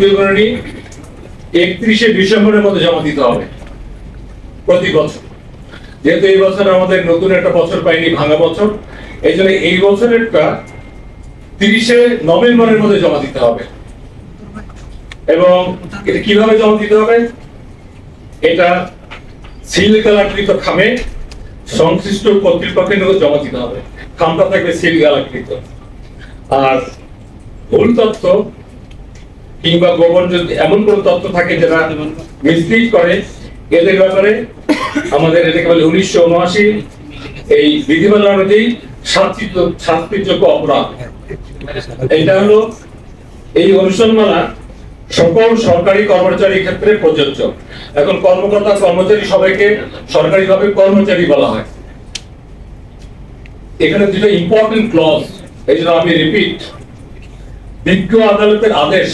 বিবরণী একত্রিশে ডিসেম্বরের মধ্যে জমা দিতে হবে প্রতি বছর। যেহেতু এই বছর আমাদের নতুন একটা বছর পাইনি, ভাঙা বছর, এই জন্য এই বছরেরটা তিরিশে নভেম্বরের মধ্যে জমা দিতে হবে। এবং এটা কীভাবে জমা দিতে হবে? এটা সিল কালাকৃত খামে সংশ্লিষ্ট কর্তৃপক্ষের নিকট জমা দিতে হবে। খামটা থাকবে সিল কালাকৃত। আর ভুল তথ্য কিংবা গোপন যদি এমন কোন তথ্য থাকে যেটা মিসলিড করে, এদের ব্যাপারে আমাদের এটাকে বলে উনিশশো উনআশি এই বিধিমালা অনুযায়ী শাস্তিযোগ্য অপরাধ। এটা হলো এই অনুসন্ধানা সকল সরকারি কর্মচারীর ক্ষেত্রে প্রযোজ্য। এখন কর্মকর্তা, কর্মচারী সবাইকে সরকারিভাবে কর্মচারী বলা হয়। এখানে দুটো ইম্পর্টেন্ট ক্লজ এই জন্য আমি রিপিট বিজ্ঞ আদালতের আদেশ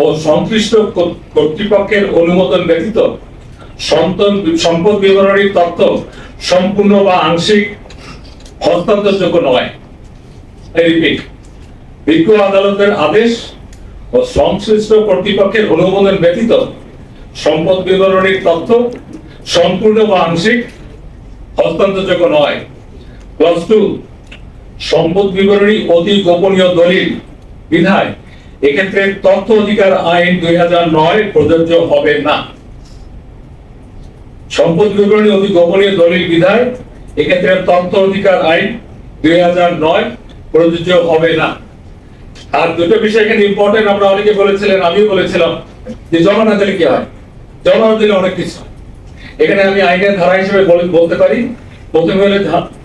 ও সংশ্লিষ্ট কর্তৃপক্ষের অনুমোদন ব্যতীত সন্তান সম্পদ বিবরণীর তথ্য সম্পূর্ণ বা আংশিক হস্তান্তরযোগ্য নয়। রিপিট। বিজ্ঞ আদালতের আদেশ ও সংশ্লিষ্ট কর্তৃপক্ষের অনুমোদন ব্যতীত সম্পদ বিবরণীর তথ্য সম্পূর্ণ বা আংশিক হস্তান্তরযোগ্য নয়। ক্লাস টু, সম্পদ বিবরণী অতি গোপনীয় দলিল, বিধায় এক্ষেত্রে তথ্য অধিকার আইন দুই নয় প্রযোজ্য হবে না। সম্পদ বিবরণী অতি গোপনীয় দলিল বিধায় এক্ষেত্রে তথ্য অধিকার আইন দুই নয় প্রযোজ্য হবে না। আর দুটো বিষয় এখানে ইম্পর্টেন্ট আমরা অনেকে বলেছিলেন, আমিও বলেছিলাম যে জমা না দিলে কি হয়? জমা দিলে অনেক কিছু এখানে আমি আইনের ধারা হিসেবে বলে- বলতে পারি। প্রথমে হলে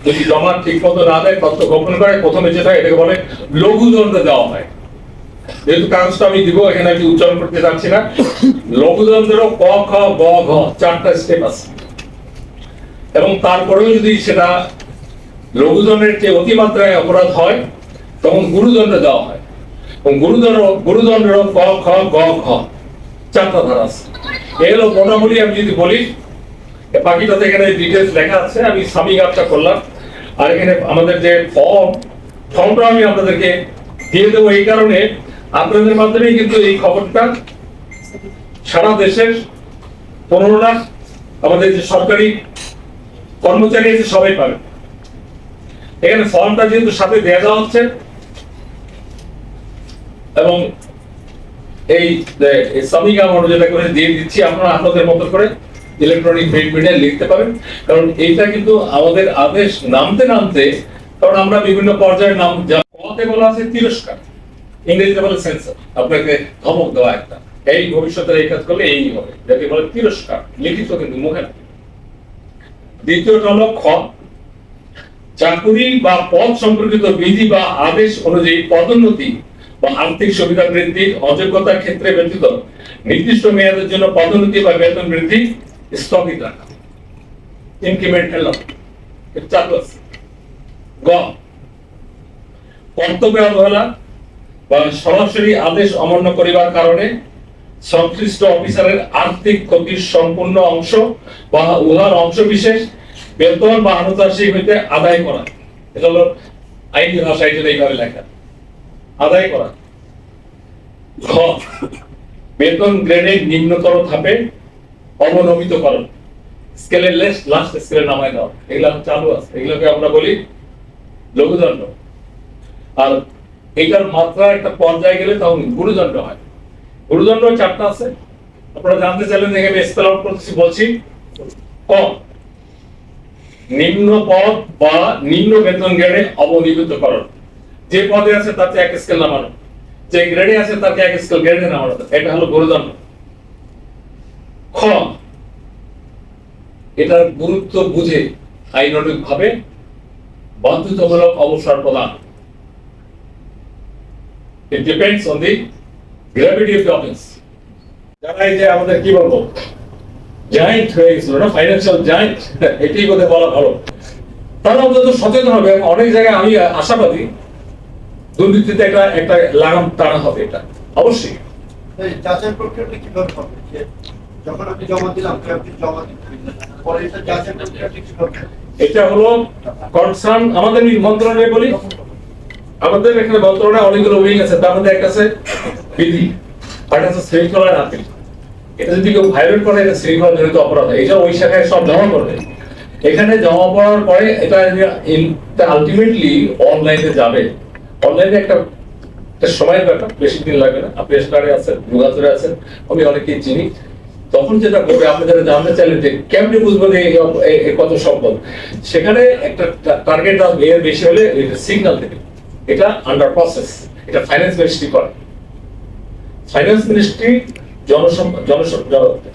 যদি জমা ঠিক মতো না দেয়, তথ্য গোপন করে, প্রথমে যেটা এটাকে বলে লঘু দণ্ড দেওয়া হয়। যেহেতু কাগজটা আমি দিব, এখানে আমি উচ্চারণ করতে চাচ্ছি না। লঘু দণ্ডেরও ক, খ গ ঘ, চারটা স্টেপ আছে। এবং তারপরেও যদি সেটা লঘুদণ্ডের যে অতিমাত্রায় অপরাধ হয়, তখন গুরুদণ্ড দেওয়া হয়। এবং গুরুদণ্ড গুরুদণ্ডের ক, খ, গ, ঘ, চারটা ধারা আছে। এগুলো মোটামুটি আমি যদি বলি বাকিটাতে এখানে ডিটেলস লেখা আছে, আমি সামিং আপটা করলাম। আর এখানে আমাদের যে ফর্ম ফর্মটা আমি আপনাদেরকে দিয়ে দেবো এই কারণে। আপনাদের মাধ্যমেই কিন্তু এই খবরটা সারা দেশের পনেরো লাখ আমাদের যে সরকারি কর্মচারী আছে, সবাই পাবে। এখানে ফর্মটা যেহেতু সাথে দেওয়া দেওয়া হচ্ছে, এবং এই সামিকা আমরা যেটা করে দিয়ে দিচ্ছি, আপনারা আপনাদের মতো করে ইলেকট্রনিক প্রিন্ট মিডিয়া লিখতে পারেন। কারণ এইটা কিন্তু আমাদের আদেশ নামতে নামতে, কারণ আমরা বিভিন্ন পর্যায়ের নাম যা বলা আছে তিরস্কার। ইংরেজিতে বলে সেন্সার আপনাকে ধমক দেওয়া একটা। এই ভবিষ্যতে এই কাজ করলে এই হবে। যাকে বলে তিরস্কার। লিখিত কিন্তু মুখে দ্বিতীয়টা হলো খ। চাকুরি বা পদ সম্পর্কিত বিধি বা আদেশ অনুযায়ী পদোন্নতি বা আর্থিক সুবিধা বৃদ্ধির অযোগ্যতার ক্ষেত্রে ব্যতীত নির্দিষ্ট মেয়াদের জন্য পদোন্নতি বা বেতন বৃদ্ধি, স্থগিত রাখা। ইনক্রিমেন্টাল চালু আছে গ। কর্তব্য অবহেলা। বা সরাসরি আদেশ অমান্য করিবার কারণে সংশ্লিষ্ট অফিসারের আর্থিক ক্ষতির সম্পূর্ণ অংশ বা উহার অংশ বিশেষ বেতন বা আনুতার্সিক হইতে আদায় করা। এটা হলো আইনি ভাষায় যেটা এইভাবে লেখা। আদায় করা। খ বেতন গ্রেডের নিম্নতর ধাপে অবনমিতকরণ স্কেলের লেস্ট লাস্ট স্কেলে নামায় দেওয়া। এগুলো চালু আছে। এগুলোকে আমরা বলি লঘুদণ্ড। আর এটার মাত্রা একটা পর্যায়ে গেলে তখন গুরুদণ্ড হয়। গুরুদণ্ড চারটা আছে। আপনারা জানতে চাইলেন এখানে স্পেল আউট করতেছি, বলছি। ক, নিম্ন পদ বা নিম্ন বেতন গ্রেডে অবনিবিতকরণ যে পদে আছে তাতে এক স্কেল নামানো। যে গ্রেডে আছে তাকে এক স্কেল গ্রেডে নামানো। এটা হলো গুরুদণ্ড। খ, এটার গুরুত্ব বুঝে আইনরিক ভাবে বাধ্যতামূলক অবসর প্রদান। It depends on the gravity of the offense. যারা এই যে আমাদের কি বলব জায়েন্ট হয়ে গেছিল না ফাইন্যান্সিয়াল জায়েন্ট এটাই বোধহয় বলা ভালো তারা অন্তত সচেতন হবে অনেক জায়গায় আমি আশাবাদী দুর্নীতিতে একটা একটা লাগাম টানা হবে এটা অবশ্যই যাচাই প্রক্রিয়াটা কীভাবে হবে যে যখন আমি জমা দিলাম আপনি জমা দিতে পরে এটা যাচাই প্রক্রিয়াটা কীভাবে? এটা হলো কনসার্ন আমাদের মন্ত্রণালয়ে বলি আমাদের এখানে মন্ত্রণালয়ে অনেকগুলো উইং আছে, তার মধ্যে একটা আছে বিধি, আর হচ্ছে শৃঙ্খলার আপিল। এটা যদি কেউ ভায়োলেট করে, এটা শৃঙ্খলা জনিত অপরাধ এটা ওই শাখায় সব জমা করবে। এখানে জমা পড়ার পরে এটা আলটিমেটলি অনলাইনে যাবে। অনলাইনে একটা সময়ের ব্যাপার, বেশি দিন লাগবে না। আপনি স্টারে আছেন, যুগান্তরে আছেন, আমি অনেকেই চিনি। তখন যেটা করবে, আপনি যারা জানতে চাইলেন যে কেমনি বুঝব যে এই কত সম্পদ, সেখানে একটা টার্গেট এর বেশি হলে সিগনাল দেবে। এটা আন্ডার প্রসেস এটা ফাইন্যান্স মিনিস্ট্রি করে। ফাইন্যান্স মিনিস্ট্রি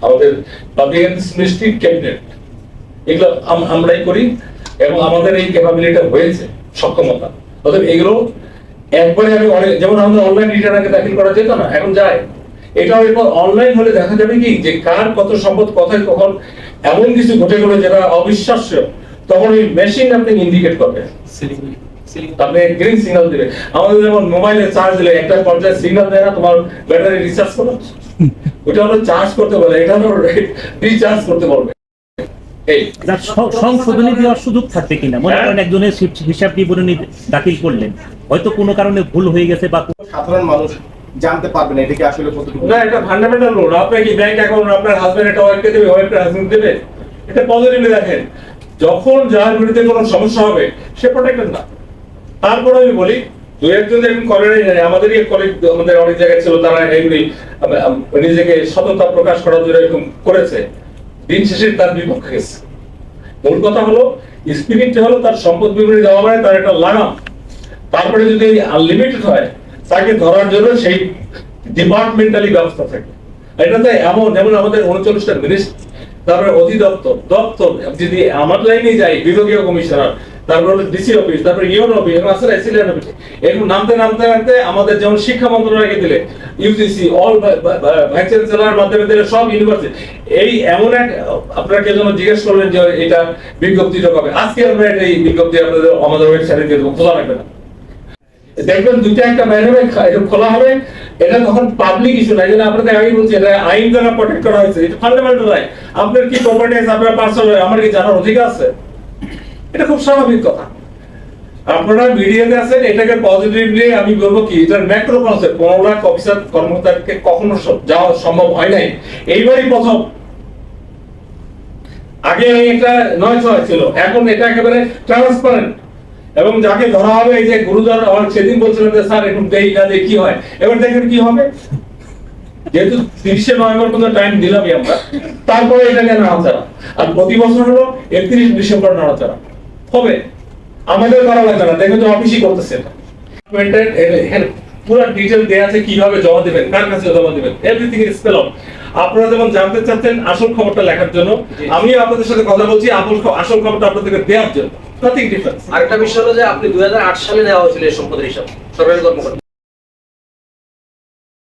আমাদের পাবলিক মিনিস্ট্রি ক্যাবিনেট এগুলো আমরাই করি এবং আমাদের এই ক্যাপাবিলিটি হয়েছে, সক্ষমতা। এগুলো একবারে আমি অনেক যেমন আমাদের অনলাইন রিটার্ন আগে দাখিল করা যেত না, এখন যায়। এটাও এরপর অনলাইন হলে দেখা যাবে কি, যে কার কত সম্পদ, কোথায়, কখন, এমন কিছু ঘটে গেলো যেটা অবিশ্বাস্য। তখন ওই মেশিন আপনি ইন্ডিকেট করবে আপনি গ্রিন সিগন্যাল দিবে। আমাদের যেমন মোবাইলে চার্জ দিলে একটা পর্যায়ে সিগন্যাল দেয় না তোমার ব্যাটারি রিচার্জ করো। ওটা হলো চার্জ করতে বলে এটা হলো রিচার্জ করতে বলবে। সংশোধনী দেওয়ার সুযোগ থাকবে কিনা? মনে হ্যাঁ। করেন একজনের হিসাব বিবরণী দাখিল করলেন। হয়তো কোনো কারণে ভুল হয়ে গেছে বা সাধারণ মানুষ জানতে পারবে না এটা কি আসলে কতটুকু না এটা ফান্ডামেন্টাল রুল আপনার কি ব্যাংক অ্যাকাউন্ট আপনার হাজবেন্ড এটা ওয়াইফকে দেবে ওয়াইফটা হাজবেন্ড দেবে? এটা পজিটিভলি দেখেন। যখন যার বিরুদ্ধে কোনো সমস্যা হবে সে প্রোটেক্টেড না। তারপরে আমি বলি দু একজন এরকম করে নাই, আমাদেরই কলিগ আমাদের অনেক জায়গায় ছিল তারা এগুলি নিজেকে সততা প্রকাশ করার জন্য এরকম করেছে। দিন শেষে তার বিপক্ষে গেছে। মূল কথা হলো স্পিরিট হলো তার সম্পদ বিবরণী দেওয়া মানে তার একটা লাগাম। তারপরে যদি আনলিমিটেড হয় তাকে ধরার জন্য সেই ডিপার্টমেন্টালি ব্যবস্থা থাকে। এটাতে এমন যেমন আমাদের উনচল্লিশটা মিনিস্ট্রি তারপরে অধিদপ্তর দপ্তর যদি আমার লাইনে যাই বিভাগীয় কমিশনার তারপরে হলো ডিসি অফিস ইউন অফিস এবং আসলে এসিলিয়ান অফিস। এরকম নামতে নামতে নামতে আমাদের যেমন শিক্ষা দিলে ইউজিসি অল ভাইস চ্যান্সেলর মাধ্যমে দিলে সব ইউনিভার্সিটি এই এমন এক, আপনারা কেউ যেন জিজ্ঞেস করলেন যে এটা বিজ্ঞপ্তিটা কবে আজকে আমরা এই বিজ্ঞপ্তি আপনাদের আমাদের ওয়েবসাইটে দিয়ে দেবো, খোলা রাখবে না। দেখবেন দুইটা একটা বাইরে এটা খোলা হবে, এটা তখন পাবলিক ইস্যু না, এই আপনাদের আগেই বলছি, এটা আইন দ্বারা প্রোটেক্ট করা হয়েছে, এটা ফান্ডামেন্টাল রাইট আপনার কি প্রপার্টি আছে, আপনার পার্সোনাল আমার কি জানার অধিকার আছে? এটা খুব স্বাভাবিক কথা। আপনারা মিডিয়াতে আছেন, এটাকে পজিটিভলি আমি বলব কি এটার ম্যাক্রো কনসেপ্ট পনেরো লাখ অফিসার কর্মকর্তাকে কখনো যাওয়া সম্ভব হয় নাই। এইবারই প্রথম। আগে এটা নয় ছয় ছিল, এখন এটা একেবারে ট্রান্সপারেন্ট এবং যাকে ধরা হবে, এই যে গুরুদার সেদিন বলছিলেন যে, স্যার, একটু দেই না দিয়ে কি হয়? এবার দেখেন কি হবে। যেহেতু তিরিশে নভেম্বর পর্যন্ত টাইম দিলামই আমরা, তারপরে এটাকে নাড়াচাড়া। আর প্রতি বছর হলো একত্রিশ ডিসেম্বর নাড়াচাড়া। হবে। আমাদের করা লাগবে না দেখবেন যে অফিসই করতেছে। এর পুরো ডিটেল দেয়া আছে কীভাবে জমা দেবেন কার কাছে জমা দেবেন এভরিথিং ইজ স্পেল আউট আপনারা যেমন জানতে চাচ্ছেন আসল খবরটা লেখার জন্য আমি আপনাদের সাথে কথা বলছি আসল আসল খবরটা আপনাদেরকে দেওয়ার জন্য। নাথিং ডিফারেন্স আরেকটা বিষয় হলো যে আপনি দু হাজার আট সালে নেওয়া হয়েছিল এই সম্পদের হিসাব সরকারি কর্মকর্তা।